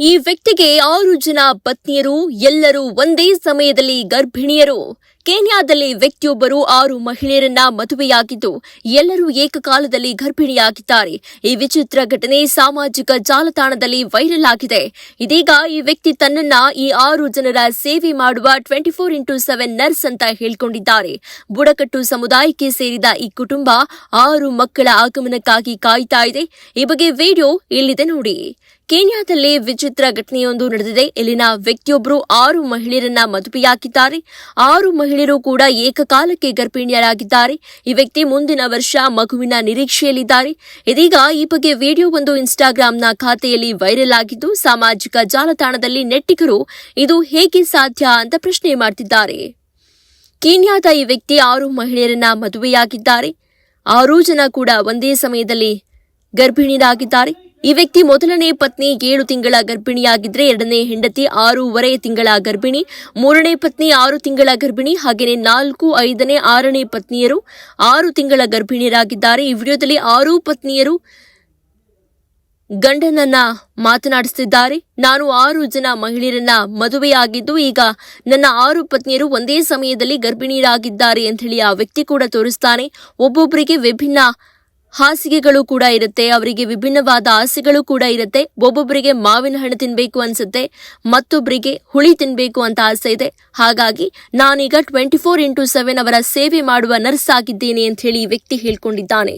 ಈ ವ್ಯಕ್ತಿಗೆ ಆರು ಜನ ಪತ್ನಿಯರು ಎಲ್ಲರೂ ಒಂದೇ ಸಮಯದಲ್ಲಿ ಗರ್ಭಿಣಿಯರು. ಕೇನ್ಯಾದಲ್ಲಿ ವ್ಯಕ್ತಿಯೊಬ್ಬರು ಆರು ಮಹಿಳೆಯರನ್ನ ಮದುವೆಯಾಗಿದ್ದು, ಎಲ್ಲರೂ ಏಕಕಾಲದಲ್ಲಿ ಗರ್ಭಿಣಿಯಾಗಿದ್ದಾರೆ. ಈ ವಿಚಿತ್ರ ಘಟನೆ ಸಾಮಾಜಿಕ ಜಾಲತಾಣದಲ್ಲಿ ವೈರಲ್ ಆಗಿದೆ. ಇದೀಗ ಈ ವ್ಯಕ್ತಿ ತನ್ನನ್ನ ಈ ಆರು ಜನರ ಸೇವೆ ಮಾಡುವ twenty four into seven nurse ಅಂತ ಹೇಳಿಕೊಂಡಿದ್ದಾರೆ. ಬುಡಕಟ್ಟು ಸಮುದಾಯಕ್ಕೆ ಸೇರಿದ ಈ ಕುಟುಂಬ ಆರು ಮಕ್ಕಳ ಆಗಮನಕ್ಕಾಗಿ ಕಾಯ್ತಾ ಇದೆ. ಈ ಬಗ್ಗೆ ವಿಡಿಯೋ ಇಲ್ಲಿದೆ ನೋಡಿ. ಕೇನ್ಯಾದಲ್ಲಿ ವಿಚಿತ್ರ ಘಟನೆಯೊಂದು ನಡೆದಿದೆ. ಇಲ್ಲಿನ ವ್ಯಕ್ತಿಯೊಬ್ಬರು ಆರು ಮಹಿಳೆಯರನ್ನ ಮದುವೆಯಾಗಿದ್ದಾರೆ. ಆರು ಮಹಿಳೆಯರು ಕೂಡ ಏಕಕಾಲಕ್ಕೆ ಗರ್ಭಿಣಿಯರಾಗಿದ್ದಾರೆ. ಈ ವ್ಯಕ್ತಿ ಮುಂದಿನ ವರ್ಷ ಮಗುವಿನ ನಿರೀಕ್ಷೆಯಲ್ಲಿದ್ದಾರೆ. ಇದೀಗ ಈ ಬಗ್ಗೆ ವಿಡಿಯೋ ಒಂದು ಇನ್ಸ್ಟಾಗ್ರಾಂನ ಖಾತೆಯಲ್ಲಿ ವೈರಲ್ ಆಗಿದ್ದು, ಸಾಮಾಜಿಕ ಜಾಲತಾಣದಲ್ಲಿ ನೆಟ್ಟಿಗರು ಇದು ಹೇಗೆ ಸಾಧ್ಯ ಅಂತ ಪ್ರಶ್ನೆ ಮಾಡ್ತಿದ್ದಾರೆ. ಕೀನ್ಯಾದ ಈ ವ್ಯಕ್ತಿ ಆರು ಮಹಿಳೆಯರನ್ನ ಮದುವೆಯಾಗಿದ್ದಾರೆ. ಆರೂ ಜನ ಕೂಡ ಒಂದೇ ಸಮಯದಲ್ಲಿ ಗರ್ಭಿಣಿಯರಾಗಿದ್ದಾರೆ. ಈ ವ್ಯಕ್ತಿ ಮೊದಲನೇ ಪತ್ನಿ ಏಳು ತಿಂಗಳ ಗರ್ಭಿಣಿಯಾಗಿದ್ದರೆ ಎರಡನೇ ಹೆಂಡತಿ ಆರೂವರೆ ತಿಂಗಳ ಗರ್ಭಿಣಿ, ಮೂರನೇ ಪತ್ನಿ ಆರು ತಿಂಗಳ ಗರ್ಭಿಣಿ ಹಾಗೆಯೇ ನಾಲ್ಕು, ಐದನೇ, ಆರನೇ ಪತ್ನಿಯರು ಆರು ತಿಂಗಳ ಗರ್ಭಿಣಿಯರಾಗಿದ್ದಾರೆ. ಈ ವಿಡಿಯೋದಲ್ಲಿ ಆರೂ ಪತ್ನಿಯರು ಗಂಡನನ್ನ ಮಾತನಾಡಿಸುತ್ತಿದ್ದಾರೆ. ನಾನು ಆರು ಜನ ಮಹಿಳೆಯರನ್ನ ಮದುವೆಯಾಗಿದ್ದು, ಈಗ ನನ್ನ ಆರು ಪತ್ನಿಯರು ಒಂದೇ ಸಮಯದಲ್ಲಿ ಗರ್ಭಿಣಿಯರಾಗಿದ್ದಾರೆ ಅಂತ ಹೇಳಿ ಆ ವ್ಯಕ್ತಿ ಕೂಡ ತೋರಿಸ್ತಾನೆ. ಒಬ್ಬೊಬ್ಬರಿಗೆ ವಿಭಿನ್ನ ಹಾಸಿಗೆಗಳು ಕೂಡ ಇರುತ್ತೆ, ಅವರಿಗೆ ವಿಭಿನ್ನವಾದ ಆಸೆಗಳು ಕೂಡ ಇರುತ್ತೆ. ಒಬ್ಬೊಬ್ಬರಿಗೆ ಮಾವಿನ ಹಣ್ಣು ತಿನ್ಬೇಕು ಅನ್ಸುತ್ತೆ, ಮತ್ತೊಬ್ಬರಿಗೆ ಹುಳಿ ತಿನ್ಬೇಕು ಅಂತ ಆಸೆ ಇದೆ. ಹಾಗಾಗಿ ನಾನೀಗ ಟ್ವೆಂಟಿ ಫೋರ್ ಇಂಟು ಸೆವೆನ್ ಅವರ ಸೇವೆ ಮಾಡುವ ನರ್ಸ್ ಆಗಿದ್ದೇನೆ ಅಂತ ಹೇಳಿ ವ್ಯಕ್ತಿ ಹೇಳ್ಕೊಂಡಿದ್ದಾನೆ.